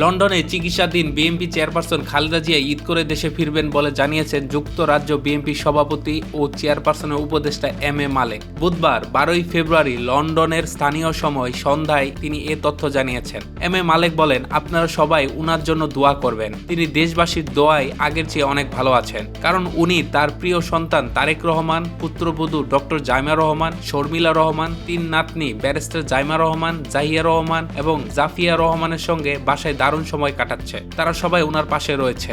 লন্ডনে চিকিৎসাধীন BNP chairperson Khaleda Zia Eid করে দেশে ফিরবেন বলে জানিয়েছেন যুক্তরাজ্য বিএনপি সভাপতি ও চেয়ারপারসনের উপদেষ্টা এম এ মালেক। বুধবার, বারোই ফেব্রুয়ারি, লন্ডনের স্থানীয় সময় সন্ধ্যায় তিনি এ তথ্য জানিয়েছেন। এম এ মালেক বলেন, আপনারা সবাই উনার জন্য দোয়া করবেন। তিনি দেশবাসীর দোয়ায় আগের চেয়ে অনেক ভালো আছেন। কারণ উনি তার প্রিয় সন্তান তারেক রহমান, পুত্রবধূ ডক্টর জাইমা রহমান, শর্মিলা রহমান, তিন নাতনি ব্যারিস্টার জাইমা রহমান, জাহিয়া রহমান এবং জাফিয়া রহমানের সঙ্গে বাসায় দারুণ সময় কাটাচ্ছে। তারা সবাই ওনার পাশে রয়েছে।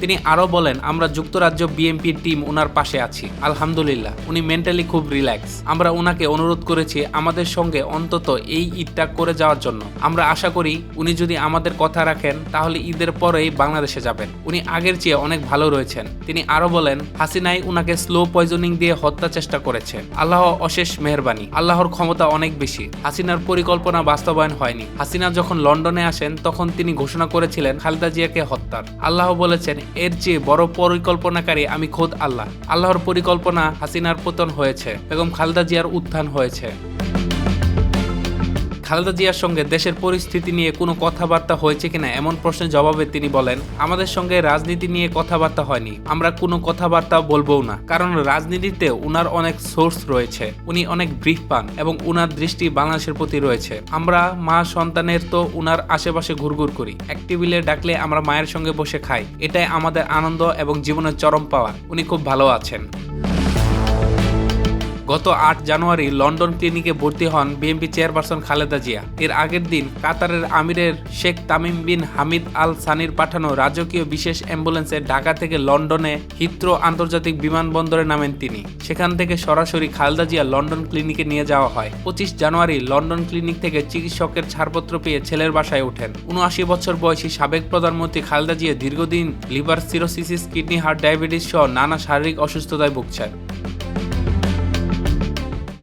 তিনি আরও বলেন, আমরা যুক্তরাজ্য বিএনপির টিম ওনার পাশে আছি। আলহামদুলিল্লাহ, উনি মেন্টালি খুব রিল্যাক্স আমরা ওনাকে অনুরোধ করেছি আমাদের সঙ্গে অন্তত এই ঈদটা করে যাওয়ার জন্য। আমরা আশা করি উনি যদি আমাদের কথা রাখেন, তাহলে ঈদের পরেই বাংলাদেশে যাবেন। উনি আগের চেয়ে অনেক ভালো রয়েছেন। তিনি আরও বলেন, হাসিনাই উনাকে স্লো পয়জনিং দিয়ে হত্যা চেষ্টা করেছে। আল্লাহ অশেষ মেহরবানি। আল্লাহর ক্ষমতা অনেক বেশি। হাসিনার পরিকল্পনা বাস্তবায়ন হয়নি। হাসিনা যখন লন্ডনে আসেন, তখন তিনি ঘোষণা করেছিলেন খালেদা জিয়াকে হত্যার। আল্লাহ বলেছেন এর চেয়ে বড় পরিকল্পনাকারী আমি খোদ আল্লাহ। আল্লাহর পরিকল্পনা হাসিনার পতন হয়েছে এবং খালদা জিয়ার উত্থান হয়েছে। খালেদা জিয়ার সঙ্গে দেশের পরিস্থিতি নিয়ে কোনো কথাবার্তা হয়েছে কিনা এমন প্রশ্নের জবাবে তিনি বলেন, আমাদের সঙ্গে রাজনীতি নিয়ে কথাবার্তা হয়নি। আমরা কোনো কথাবার্তা বলবও না। কারণ রাজনীতিতে উনার অনেক সোর্স রয়েছে। উনি অনেক ব্রিফ পান এবং উনার দৃষ্টি বাংলাদেশের প্রতি রয়েছে। আমরা মা সন্তানের তো উনার আশেপাশে ঘুরঘুর করি। এক টেবিলে ডাকলে আমরা মায়ের সঙ্গে বসে খাই। এটাই আমাদের আনন্দ এবং জীবনের চরম পাওয়া। উনি খুব ভালো আছেন। গত আট জানুয়ারি লন্ডন ক্লিনিকে ভর্তি হন বিএনপি চেয়ারপারসন খালেদা জিয়া। এর আগের দিন কাতারের আমিরের শেখ তামিম বিন হামিদ আল সানির পাঠানো রাজকীয় বিশেষ অ্যাম্বুলেন্সে ঢাকা থেকে লন্ডনে হিথ্রো আন্তর্জাতিক বিমানবন্দরে নামেন তিনি। সেখান থেকে সরাসরি খালেদা জিয়া লন্ডন ক্লিনিকে নিয়ে যাওয়া হয়। পঁচিশ জানুয়ারি লন্ডন ক্লিনিক থেকে চিকিৎসকের ছাড়পত্র পেয়ে ছেলের বাসায় ওঠেন। উনআশি বছর বয়সী সাবেক প্রধানমন্ত্রী খালেদা জিয়া দীর্ঘদিন liver cirrhosis kidney heart, diabetes সহ নানা শারীরিক অসুস্থতায় ভুগছেন।